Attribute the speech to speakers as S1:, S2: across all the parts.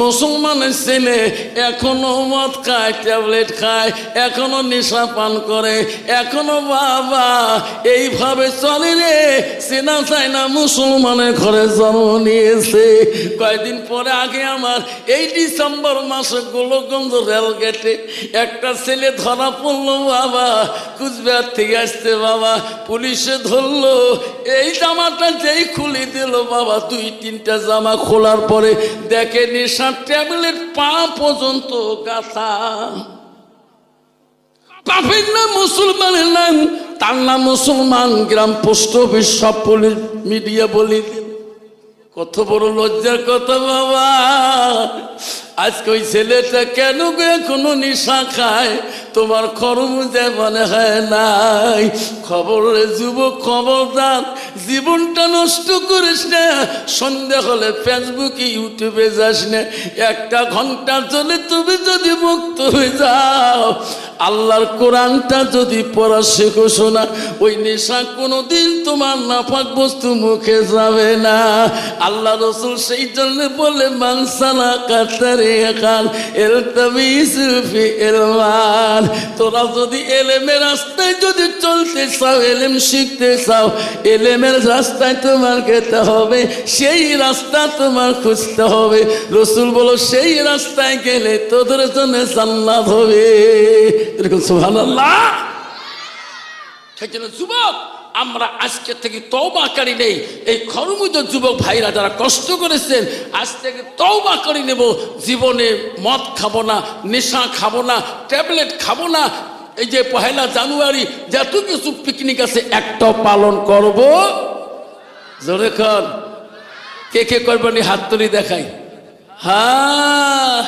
S1: মুসলমানের ছেলে এখনও মদ খায়, ট্যাবলেট খায়, এখনও নেশা পান করে, এখনও বাবা এইভাবে চলে রে। চেনা চায় না মুসলমানের ঘরে জন্ম নিয়েছে। কয়েকদিন পরে আগে আমার এই ডিসেম্বর মাসে গোলকগঞ্জ রেলগেটে একটা ছেলে ধরা পড়ল, বাবা কুচবিহার থেকে আসতে বাবা পুলিশে ধরলো। এই জামাটা যেই খুলে দিল, বাবা দুই তিনটা জামা খোলার পরে দেখে নেশার ট্যাবলেট পা পর্যন্ত গাথা পাপের নাম মুসলমানের নাম তার নাম মুসলমান, গ্রাম পোস্ট অফিস, সব পুলিশ, মিডিয়া বলি। কত বড় লজ্জার কথা বাবা। আজকে ওই ছেলেটা কেন এখনও নিশা খায়? তোমার খরম যে মনে হয় নাই। খবর যুবক, খবরদার, জীবনটা নষ্ট করিস না। সন্ধ্যা হলে ফেসবুকে ইউটিউবে যাস না। একটা ঘণ্টার জন্য তুমি যদি মুক্ত হয়ে যাও। আল্লাহর কোরআনটা যদি পড়া শেখো শোনা, ওই নেশা কোনোদিন তোমার নাফাক বস্তু মুখে যাবে না। আল্লাহ রসুল সেই জন্য বলে মানসালা কাতারে খান এল ফি এলমান তোরা যদি এলেমের রাস্তায় যদি চলতে চাও, এলেম শিখতে চাও, এলেমের রাস্তায় তোমার খেতে হবে, সেই রাস্তা তোমার খুঁজতে হবে। রসুল বলো, সেই রাস্তায় গেলে তোদের জন্য জান্নাত হবে। এরকম সুবহানাল্লাহ। সেই জন্য যুবক? আমরা আজকে থেকে তৌবাকারী নেই। এই খরমুজ যুবক ভাইরা যারা কষ্ট করেছেন, আজ থেকে তৌবাকারী নেব। জীবনে মদ খাব না, নেশা খাব না, ট্যাবলেট খাব না। এই যে পহেলা জানুয়ারি যত কিছু পিকনিক আছে একটাও পালন করব। জোরে কর। কে কে করবেন হাত তুলি দেখাই? হ্যাঁ।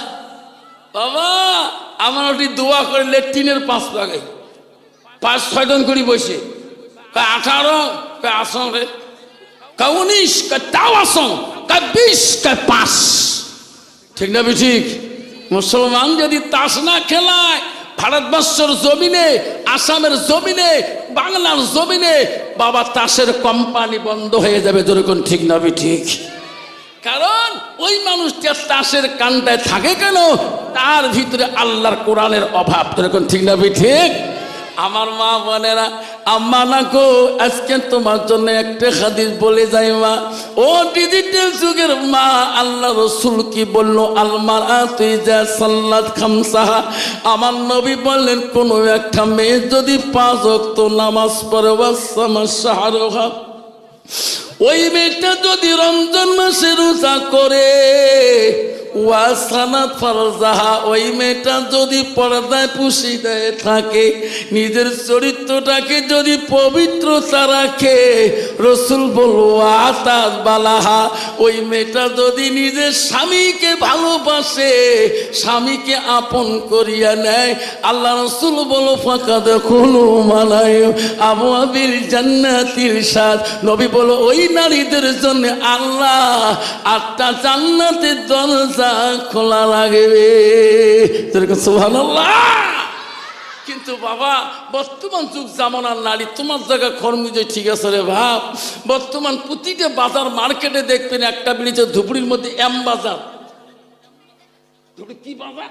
S1: বাবা, আমার ওটি দোয়া করে লেট্রিনের পাঁচ লাগাই। পাঁচ ছয়জন করি বসে। কয় আঠারো কয় আসন রে কয় উনিশ কয় তাও আসন কয় বিশ কয় পাঁচ ঠিক না ঠিক মুসলমান যদি তাস না খেলায় ভারতবর্ষের জমিনে আসামের জমিনে বাংলার জমিনে বাবা তাসের কোম্পানি বন্ধ হয়ে যাবে, যেরকম ঠিক না ঠিক কারণ ওই মানুষটা তাসের কানটায় থাকে কেন? তার ভিতরে আল্লাহর কোরআনের অভাব, যেরকম ঠিক না ঠিক আমার মা বোনেরা আম্মা না গো, আজকে তোমার জন্য একটা হাদিস বলে যাই মা। ও ডিজিটাল যুগের মা, আল্লাহ রসুল কি বলল? আলমার তুই যা সাল্লাত খামসাহা। আমার নবী বললেন, কোনো একটা মেয়ে যদি পাঁচ অক্ত নামাজ পড়ে বাসামা সাহারোহা ওই মেয়েটা যদি রমজান মাসে রোজা করে ওয়াসানাত ফারজাহা, ওই মেয়েটা যদি পর্দায় পুষি দেয় থাকে, নিজের চরিত্রটাকে যদি পবিত্রতা রাখে, রসুল বলব আতাস বালাহা ওই মেয়েটা যদি নিজের স্বামীকে ভালোবাসে, স্বামীকে আপন করিয়া নেয়, আল্লাহ রসুল বলো ফাঁকা দেখুন মানায় আবু জান্নাতির সাথ নবী বলো ওই নারীদের জন্য আল্লাহ আটটা জান্নাতের দরজা খোলা লাগবে। কিন্তু বাবা, বর্তমান যুগ জামানার নারী, তোমার জায়গা কর্মীজ ঠিক আছে রে ভাব বর্তমান প্রতিটা বাজার মার্কেটে দেখবেন একটা ব্রিজের ধুপড়ির মধ্যে এম বাজার। কি বাজার?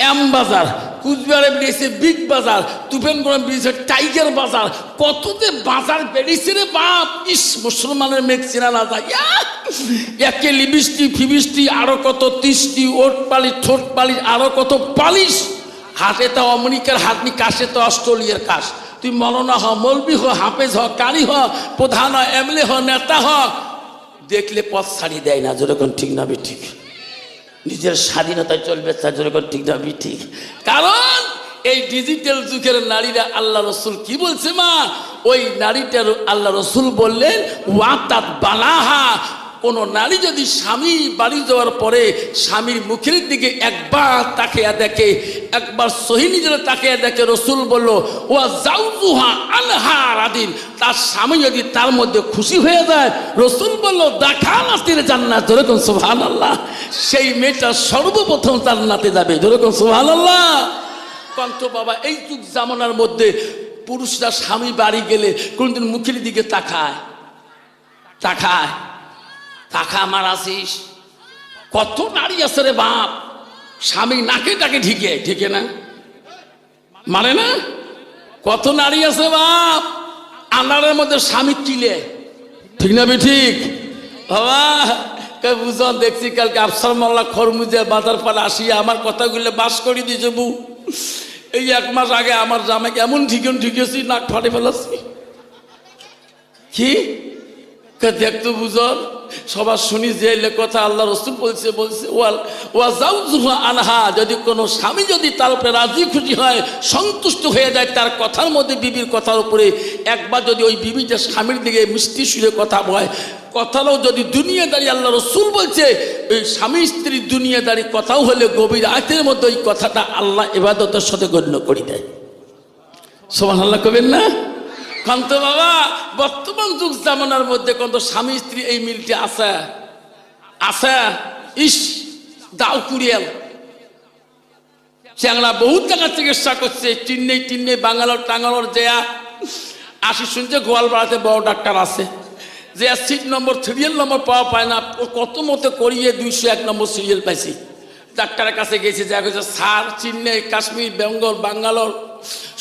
S1: এম বাজার, কুচবিহারে বেরিয়েছে বিগ বাজার তুফেনগড়ে বেরিয়েছে টাইগার বাজার। কত যে বাজার বেরিয়েছে রে বাপ? ইস, মুসলমানের মেঘ চেনা না যায়! একে লিবিষ্টি, ফিবিষ্টি, আরও কত তিষ্টি, ওট পালিশ ঠোঁট পালিশ আরও কত পালিশ। হাতে তো আমেরিকার হাতনি, কাশে তো অস্ট্রেলিয়ার কাশ। তুই মলনা হ, মলবি হ, হাফেজ হ, কারি হ, প্রধান হ এমএলএ হ, নেতা হ। দেখলে পথ ছাড়ি দেয় না, যেরকম ঠিক না ঠিক নিজের স্বাধীনতায় চলবে তা যেরকম ঠিক না ঠিক কারণ এই ডিজিটাল যুগের নারীরা আল্লাহ রসুল কি বলছে মা? ওই নারীটার আল্লাহ রসুল বললেন, ওয়াতাত বালাহা কোন নারী যদি স্বামী বাড়ি যাওয়ার পরে স্বামীর মুখের দিকে একবার তাকিয়া দেখে, একবার সহি নিজের তাকিয়া দেখে রসুল বলল ও জাউজুহা আনহা রাদিন। তার স্বামী যদি তার মধ্যে খুশি হয়ে যায়, রসুল বলল দেখা নাতির জান্নাত। যেরকম সুহান আল্লাহ সেই মেয়েটা সর্বপ্রথম জান্নাতে যাবে। যেরকম সুহান আল্লাহ কন্ত বাবা, এই যুগ জামানার মধ্যে পুরুষরা স্বামী বাড়ি গেলে কোনদিন মুখের দিকে তাকায়? তাকায়। টাকা আমার আসিস। কত নারী আছে রে বাপ। স্বামী নাকে টাকে ঢিকে ঠিকে না? মানে না? কত নারী আছে বাপ। আনারের মধ্যে স্বামী কিলে ঠিক না ঠিক বাবা বুঝন দেখছি কালকে আফসার মোল্লা খরমুজের বাজার পাড়ে আসিয়া আমার কথাগুলো বাস করে দিয়েছে বউ। এই এক মাস আগে আমার জামাইকে এমন ঠিকন ঠিকেছি নাক ফাটে ফেলাছি? কি? দেখতো বুঝর সবার শুনি যে কথা আল্লাহ রসুল বলছে বলছে, ওয়াল ওয়া জাউজুহু আনহা, যদি কোনো স্বামী যদি তার উপরে রাজি খুশি হয়, সন্তুষ্ট হয়ে যায়, তার কথার মধ্যে বিবির কথার উপরে, একবার যদি ওই বিবি যে স্বামীর দিকে মিষ্টি সুরে কথা বয়, কথাটাও যদি দুনিয়াদারি আল্লাহ রসুল বলছে, ওই স্বামী স্ত্রীর দুনিয়াদারি কথাও হলে গভীর আয়তের মধ্যে ওই কথাটা আল্লাহ এবাদতের সাথে গণ্য করি দেয়। সোমান আল্লাহ কবেন না? কান্ত বাবা, বর্তমান যুগ জামানার মধ্যে কত স্বামী, স্ত্রী এই মিলটি আছে? আছে। ইস, দাও কুড়িয়াল। চ্যাংলা বহুত টাকা চিকিৎসা করছে, টিন্নে টিন্নে বাঙ্গালোর টাঙ্গালোর যেয়া আসি শুনছে গোয়ালপাড়াতে বড় ডাক্তার আছে। যে সিট নম্বর, সিরিয়াল নম্বর পাওয়া পায় না কত মতো করিয়ে দুইশো এক নম্বর সিরিয়াল পাইছি। ডাক্তারের কাছে গেছে যা গেছে স্যার চেন্নাই কাশ্মীর, বেঙ্গল, বাঙ্গালোর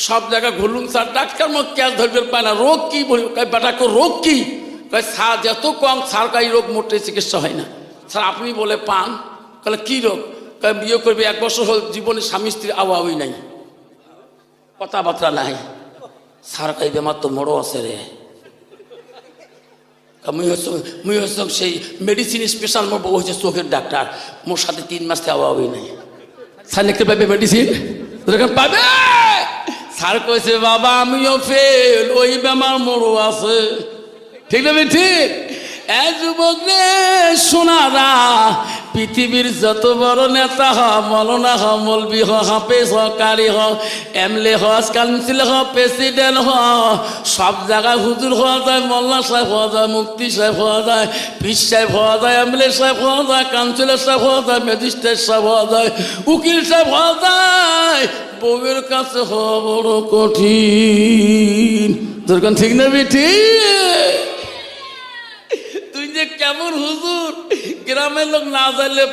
S1: সব জায়গায় ঘুরলুম, স্যার, ডাক্তার মুখ ক্যাশ ধরবে, পায় না। রোগ কি বলি? বেটা রোগ কি? কয়, স্যার, যত কম, স্যার কাই রোগ মোটে চিকিৎসা হয় না। স্যার, আপনি বলে পান? কলে, কি রোগ? বিয়ে করবে, এক বছর হল জীবনে স্বামী স্ত্রী আওয়াই নাই। কথাবার্তা নাই। স্যার কাই বেমার তো মরো আছে রে। মুই সেই মেডিসিন স্পেশাল মোর বউ হচ্ছে চোখের ডাক্তার। মোর সাথে তিন মাস থেকে অভাবই নাই। স্যার, লিখতে পাবে মেডিসিন পাবে? স্যার কইছে, বাবা, আমিও ফেল ওই বেমার মোরও আছে। ঠিক না ঠিক এ যুবক রে, সোনারা, পৃথিবীর যত বড় নেতা হ, মলনা হ, মলবি হ, হাফেজ হ হ এমলে হ কাউন্সিল হ, প্রেসিডেন্ট হ, সব জায়গায় হুজুর হওয়া যায় মোল্লা সাহেব হওয়া যায় মুক্তি সাহেব হওয়া যায় পিস সাহেব হওয়া যায়, এমএলএ সাহেব হওয়া যায়, কাউন্সিলর সাহেব হওয়া যায়, ম্যাজিস্ট্রেট সাহেব হওয়া যায়, উকিল সাহেব হওয়া যায় বউয়ের কাছে হওয়া বড় কঠিন। তোর ঠিক না বেঠি তুই যে কেমন হুজুর? গ্রামের লোক না জানলে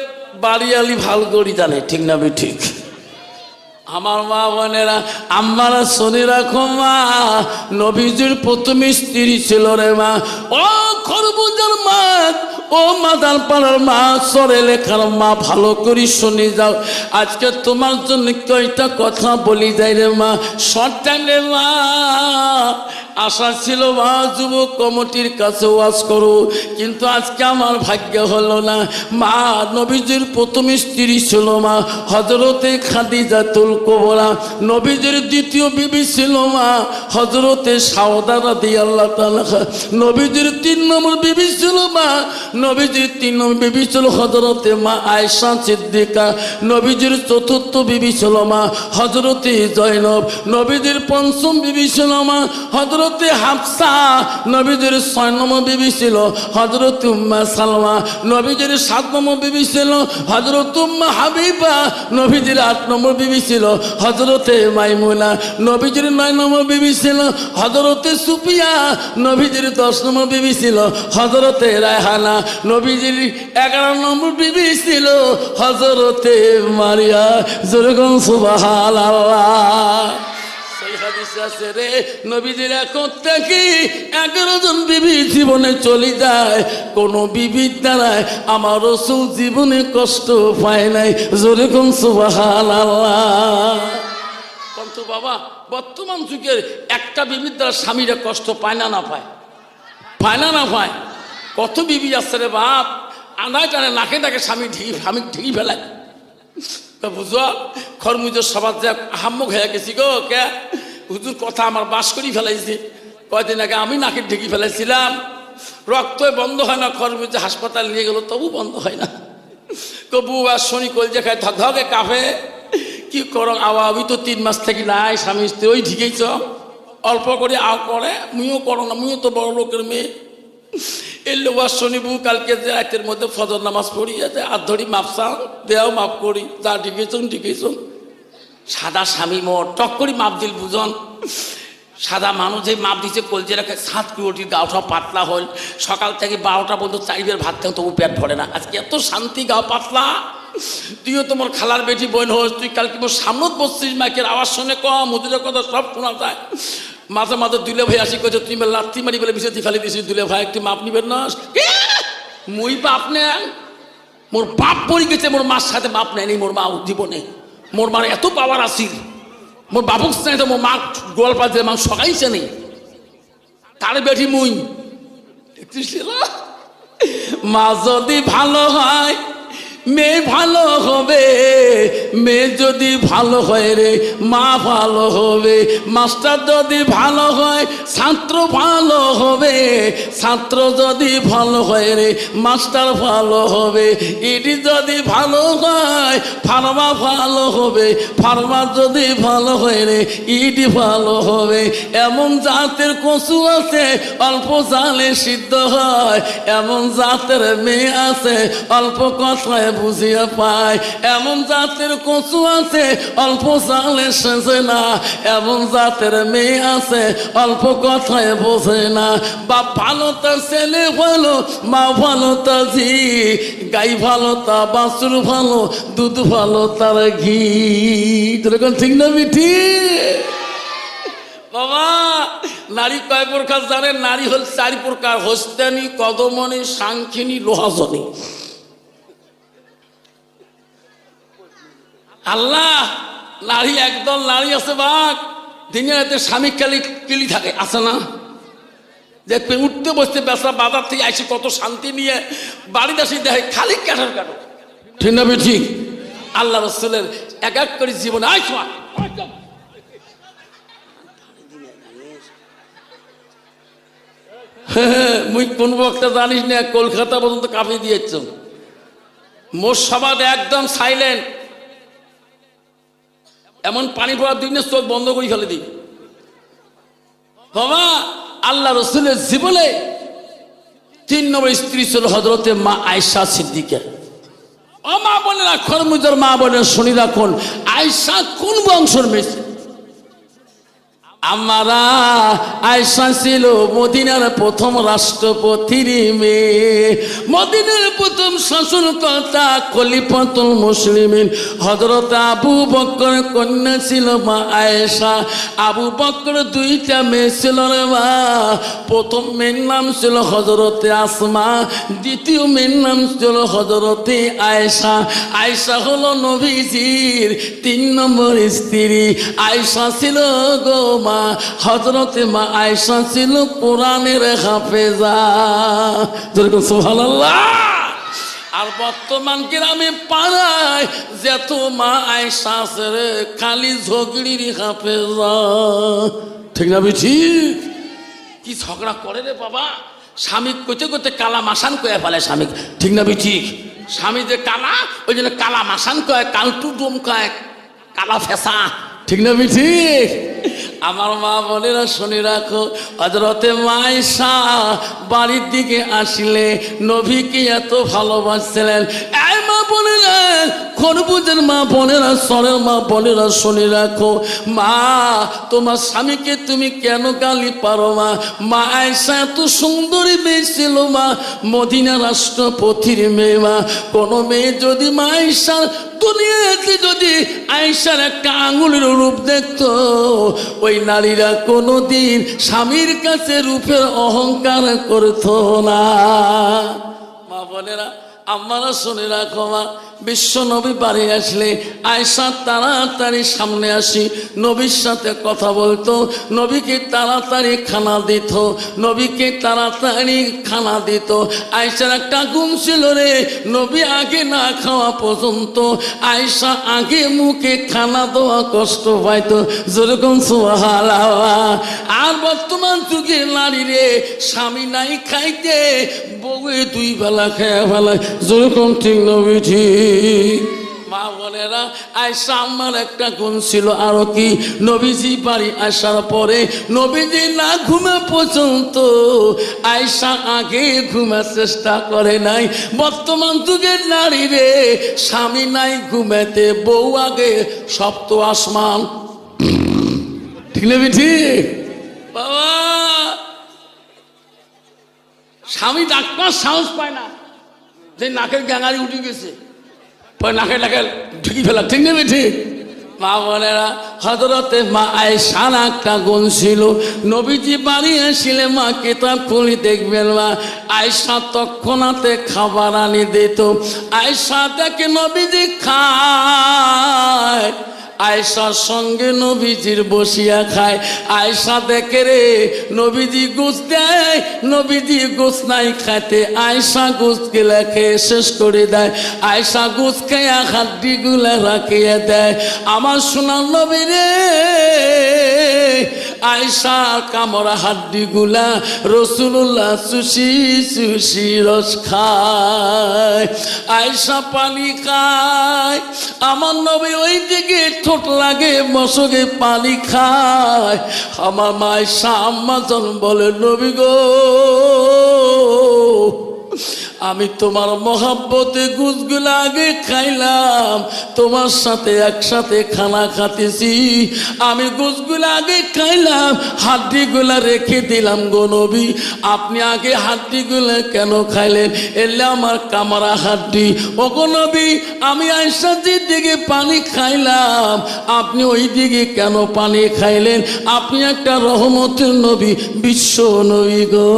S1: বাড়িয়ালি ভালো করি জানে, ঠিক না ঠিক আমার মা বোনেরা আমার শুনে রাখো মা, নবীজির প্রথম স্ত্রী ছিল রে মা। ও খরবুজার মা, ও মাদার পাড়ার মা সরে লেখার মা, ভালো করে শুনে যাও। আজকে তোমার জন্য কয়টা কথা বলি যাই রে মা। শর্ট টাইম রে মা আশা ছিল মা যুবক, কমিটির কাছে ওয়াজ করো। কিন্তু আজকে আমার ভাগ্য হলো না। মা, নবীজির প্রথম স্ত্রী ছিল মা হজরতে খাদিজাতুল কোবরা। নবীজির দ্বিতীয় বিবি ছিল মা হজরতে সাউদারা দিয়ে আল্লাহ নবীজির তিন নম্বর বিবি ছিল মা, নবীজির তিন নম্বর বিবি ছিল হজরতে মা আয়সা সিদ্দিকা। নবীজির চতুর্থ বিবি ছিল মা হজরতে জয়নব। নবীজির পঞ্চম বিবি ছিল মা হজরতে হাফসা নবীজির ছয় নম্বর বিবি ছিল হজরত উম্মা সালমা নবীজির সাত নম্বর বিবি ছিল হজরত উম্মা হাবিবা নবীজির আট নম্বর বিবি ছিল হজরতে মাইমুনা নবীজির নয় নম্বর বিবি ছিল হজরতে সুপিয়া নবীজির দশ নম্বর বিবি ছিল হজরতে রায়হানা নবীজির এগারো নম্বর বিবি ছিল হজরতে মারিয়া যেরকম সুবাহাল আল্লাহ হাদিসে আছে বিবি জীবনে যায়। কোনো আমার জীবনে কষ্ট পায় নাই। যেরকম সুবাহাল আল্লাহ কিন্তু বাবা, বর্তমান যুগের একটা বিবির দ্বারা স্বামীরা কষ্ট পায় না না পায়? পায় না না পায়? কত বিবি আছে রে বাপ। আনায় টানে নাকে ডাকে স্বামী ঢিকি স্বামী ঢিকি ফেলায়। বুঝো, খরমুজের সবার যে হাম্মক হয়ে গেছি গো, কে? হুজুর কথা আমার বাস করি ফেলাইছে। কয়দিন আগে আমি নাকে ঢেকে ফেলাইছিলাম। রক্ত বন্ধ হয় না খরমুজে হাসপাতাল নিয়ে গেল, তবু বন্ধ হয় না। কবু আর শনি কল যে খায়, ধক ধকে কাফে কি কর আওয়া আমি তো তিন মাস থেকে নাই, স্বামী স্ত্রী, ওই ঢিকেইছ অল্প করে আও করে, মুইও করো না, মুইও তো বড় লোকের মেয়ে। এলে ওয়ার শনিবু কালকে যে রাতের মধ্যে ফজর নামাজ পড়ি যাতে আর ধরি মাপসা দেও মাপ করি, যা ঢিকেছন ঢিকেছন। সাদা স্বামী মোর টক করি মাপ দিল বুঝন। সাদা মানুষ যে মাপ দিচ্ছে কলজে রাখে, সাত কিলোটির গাও সব পাতলা হল সকাল থেকে বারোটা পর্যন্ত চারিবের ভাত খেয়ে, তবু পেট ভরে না। আজকে এত শান্তি গাও পাতলা। তুইও তোমার খালার বেটি বোন হোস, তুই কালকে মোর সামনত বসছিস মাইকের আওয়াজ শুনে কম মুদিরের কথা সব শোনা যায়। মাঝে মাঝে দুলে ভাই আসি তুমি বলে লাত্তি মারি বলে বিষয় ফেলে দিছিস দুলে ভাই, একটু মাপ নিবেন না? মুই বাপ নেন মোর বাপ পড়ে গেছে, মোর মার সাথে বাপ নেয়নি, মোর মা জীবনে। মোর মানে এত পাওয়ার আসিল। মোর বাবুক চাই তো মোর মা গোয়াল পাতে মা সকাইছে নেই তার বেটি মুই। মা যদি ভালো হয় মেয়ে ভালো হবে, মেয়ে যদি ভালো হয় রে, মা ভালো হবে, মাস্টার যদি ভালো হয়, ছাত্র ভালো হবে, ছাত্র যদি ভালো হয় রে, মাস্টার ভালো হবে, ইডি যদি ভালো হয়, ফার্মা ভালো হবে, ফার্মা যদি ভালো হয় রে, ইডি ভালো হবে। এমন জাতের কচু আছে, অল্প জালে সিদ্ধ হয়, এমন জাতের মেয়ে আছে, অল্প কথায় বুঝিয়ে পায়, এমন জাতের কচু আছে, অল্প জালে সেজে না। এমন জাতের মেয়ে আছে, অল্প কথায় বোঝে না। বাপ ভালো তার ছেলে ভালো, মা ভালো তা ঝি। গাই ভালো তা বাছুর ভালো, দুধ ভালো তার ঘি। যেরকম ঠিক না মিঠি? বাবা, নারী কয় প্রকার জানেন? নারী হল চারি প্রকার, হস্তানি, কদমনি, সাংখিনী, লোহাজনী। আল্লাহ, নারী একদল নারী আছে বাঘ, দিনের রাতে স্বামী কালি কিলি থাকে, আছে না? দেখবেন উঠতে বসতে বেসরা বাজার থেকে আসি কত শান্তি নিয়ে বাড়িতে আসি, দেখে খালি ক্যাটার কাটো। ঠিক না ঠিক? আল্লাহ রসুলের এক এক করে জীবনে, আয় শোয়া মুই কোন বক্তা জানিস না, কলকাতা পর্যন্ত কাঁপিয়ে দিয়েছ। মোর সমাজ একদম সাইলেন্ট এমন পানি পড়ার দিন চোখ বন্ধ করে ফেলে দিই। বাবা, আল্লাহ রসুলের জীবনে তিন নম্বর স্ত্রী ছিল হজরতে মা আয়সা সিদ্দিকা। ও মা বোনেরা, খরমুজার মা বোনের শুনি রাখুন আয়সা কোন বংশের মেয়ে আমারা আয়সা ছিল মদিনার প্রথম রাষ্ট্রপতির মেয়ে। মদিনার প্রথম শাসনকর্তা খলিফাতুল মুসলিমিন। হজরত আবু বক্কর কন্যা ছিল মা আয়েশা। আবু বক্কর দুইটা মেয়ে ছিল রে মা। প্রথম মেয়ের নাম ছিল হজরতে আসমা, দ্বিতীয় মেয়ের নাম ছিল হজরতে আয়েশা। আয়েশা হলো নবীজির তিন নম্বর স্ত্রী। আয়েশা ছিল গো মা হজরতে মা আয়েশা ছিল কোরআনের হাফেজা। সুবহানাল্লাহ। আর বর্তমান গ্রামে পাড়ায় যেত মা আয়সা আছে রে, খালি ঝগড়ির হাফেজা। ঠিক না বুঝি কি ঝগড়া করে রে বাবা? স্বামী কইতে কইতে কালা মাসান কয়ে ফেলে স্বামী ঠিক না বুঝি স্বামী যে কালা, ওই জন্য কালা মাসান কয়, কালটু ডোম কয় কালা ফেসা। ঠিক না বুঝি আমার মা বোনেরা শুনে রাখো হজরতে মায়সা বাড়ির দিকে আসলে নবীকে এত ভালোবাসছিলেন খরবুজের মা সরের মা শুনে রাখো। মা, তোমার স্বামীকে তুমি কেন গালি পারো মা? মা আয়সা এত সুন্দরী মেয়ে ছিল মা, মদিনা রাষ্ট্রপতির মেয়ে মা। কোনো মেয়ে যদি মা আয়সার দুনিয়াতে যদি আয়সার একটা আঙুলের রূপ দেখতো, ওই নারীরা কোনোদিন স্বামীর কাছে রূপের অহংকার করতো না। মা বোনেরা আমারা শুনে রাখো মা। বিশ্ব নবী বাড়ি আসলে আয়সা তাড়াতাড়ি সামনে আসি। নবীর সাথে কথা বলতো, নবীকে তাড়াতাড়ি খানা দিত, নবীকে তাড়াতাড়ি খানা দিত। আয়সার একটা গুম ছিল রে, নবী আগে না খাওয়া পর্যন্ত আয়সা আগে মুখে খানা দেওয়া কষ্ট পাইতো। যেরকম আর বর্তমান যুগে নারী রে, স্বামী নাই খাইতে, বউয়ে দুই বেলা খেয়ে ফেলায় যেরকম ঠিক নবী ঠিক। মা বোনেরা আয়সা আমার একটা গুণ ছিল আরও কি? নবীজি বাড়ি আসার পরে নবীজি না ঘুমে পর্যন্ত আয়সা আগে ঘুমার চেষ্টা করে নাই। বর্তমান যুগের নারী রে, স্বামী নাই ঘুমেতে, বউ আগে সপ্ত আসমান। ঠিক নেবি ঠিক বাবা! স্বামী ডাক্তার সাহস পায় না যে নাকের গ্যাঙারি উঠে গেছে। নাকে নাকে ঢুকি ফেলা, ঠিক নেবে ঠিক মা বোনেরা হজরতে মা আয়সান একটা গুণ ছিল। নবীজি বাড়ি আসলে মা কিতাব খুলি দেখবেন মা। আয়সা তৎক্ষণাতে খাবার আনি দিত। আয়সা দেখে নবীজি খায়। আয়সার সঙ্গে নবীজির বসিয়া খায়। আয়সা দেখে রে, নবীজি গুছ দেয়, নবীজি গুছ নাই খাইতে। আয়সা গোস গেলে খেয়ে শেষ করে দেয়। আয়সা গুছ খেয়ে হাড্ডিগুলা রাখিয়ে দেয়। আমার সোনার নবী রে আয়সা কামরা হাড্ডি গুলা রসুল্লাহ সুশি সুশি রস খায়। আয়সা পানি খায়। আমার নবী ওই দিকে ঠোঁট লাগে, মশকে পানি খায়। আমার মায় সাম্মাজন বলে, নবী গো আমি তোমার মহাব্বতে গুজগুলো আগে খাইলাম। তোমার সাথে একসাথে খানা খাতেছি। আমি গুজগুলো আগে খাইলাম, হাড্ডিগুলা রেখে দিলাম গো নবী। আপনি আগে হাড্ডিগুলো কেন খাইলেন? এলে আমার কামরা হাড্ডি। ও গো নবী, আমি আইসাজির দিকে পানি খাইলাম। আপনি ওই দিকে কেন পানি খাইলেন? আপনি একটা রহমতের নবী, বিশ্ব নবী গো।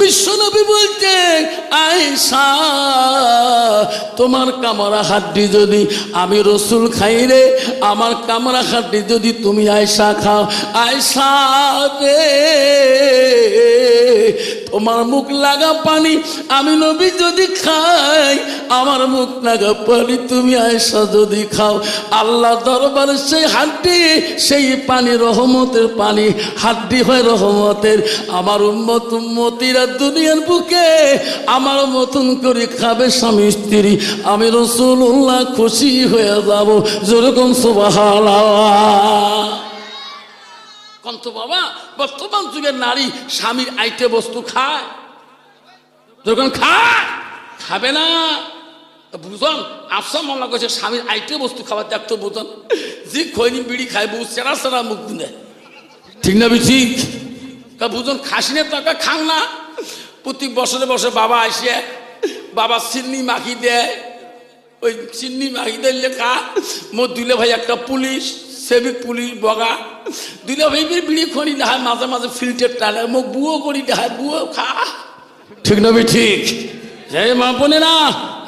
S1: বিশ্ব নবী বলছেন আয়সা তোমার কামরা হাড্ডি যদি আমি রসুল খাই রে, আমার কামরা হাড্ডি যদি তুমি আয়সা খাও। আয়সা রে তোমার মুখ লাগা পানি আমি নবী যদি খাই, আমার মুখ লাগা পানি তুমি আয়সা যদি খাও। আল্লাহ দরবারে সেই হাড্ডি, সেই পানি রহমতের পানি, হাড্ডি হয় রহমতের। আমার উম্মত উম্মতিরা দুনিয়ার বুকে আমার মতন করে খাবে স্বামী স্ত্রী। আমি রসুল্লাহ খুশি হয়ে যাব। যেরকম সুবাহালা কন্ত বাবা, বর্তমান যুগের নারী স্বামীর আইটে বস্তু খায়। যখন খায়, খাবে না। বুঝন আফসা মনে করছে, স্বামীর আইটে বস্তু খাবার দেখতো বুঝন। যে খৈনি বিড়ি খায় বুঝ সেরা সেরা মুখ গুনে। ঠিক না ঠিক? বুঝন খাসিনে টাকা খাং না। প্রতি বছরে বছরে বাবা আসে, বাবা চিন্নি মাখি দেয়। ওই চিন্নি মাখি দেয় লেখা মোর দুলে ভাই একটা পুলিশ। সেবিক পুলিশ, বগা। দুইটা ভাই বিড়ি খনি দেখায় মাঝে মাঝে ফিল্টার টানে। মোক বুয়ো করি দেখায় বুয়ো খা। ঠিক না ঠিক যে মা বোনে না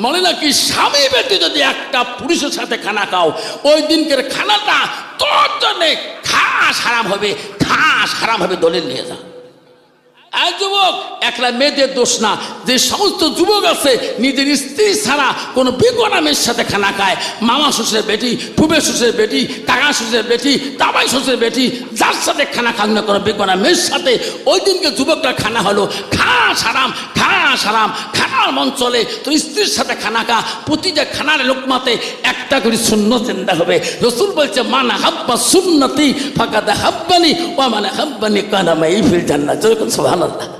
S1: মনে না কি স্বামী ব্যক্তি যদি একটা পুরুষের সাথে খানা খাও, ওই দিনকের খানাটা তোর জন্যে খাস হারাম হবে, খাস হারাম হবে দলিল নিয়ে যা এক যুবক, একলা মেয়েদের দোষ না। যে সমস্ত যুবক আছে, নিজের স্ত্রী ছাড়া কোনো বেগনা মেয়ের সাথে খানা খায়। মামা শ্বশুরের বেটি ফুবে শ্বশুরের বেটি, কাকা শ্বশুরের বেটি তাবাই শ্বশুরের বেটি, যার সাথে খানা খান না কোনো বেগনা মেয়ের সাথে, ওই দিনকে যুবকরা খানা হলো। খা সারাম খা সারাম, খানার মন চলে। তোর স্ত্রীর সাথে খানা খা। প্রতিটা খানার লোকমাতে একটা করে শূন্য চিন্তা হবে। রসুল বলছে, মানা হাব্বা সুন্নতি ফাঁকা হাব্বানি ও মানে হাব্বানি কানামা এই ফিল জান্নাত। যেরকম সোহান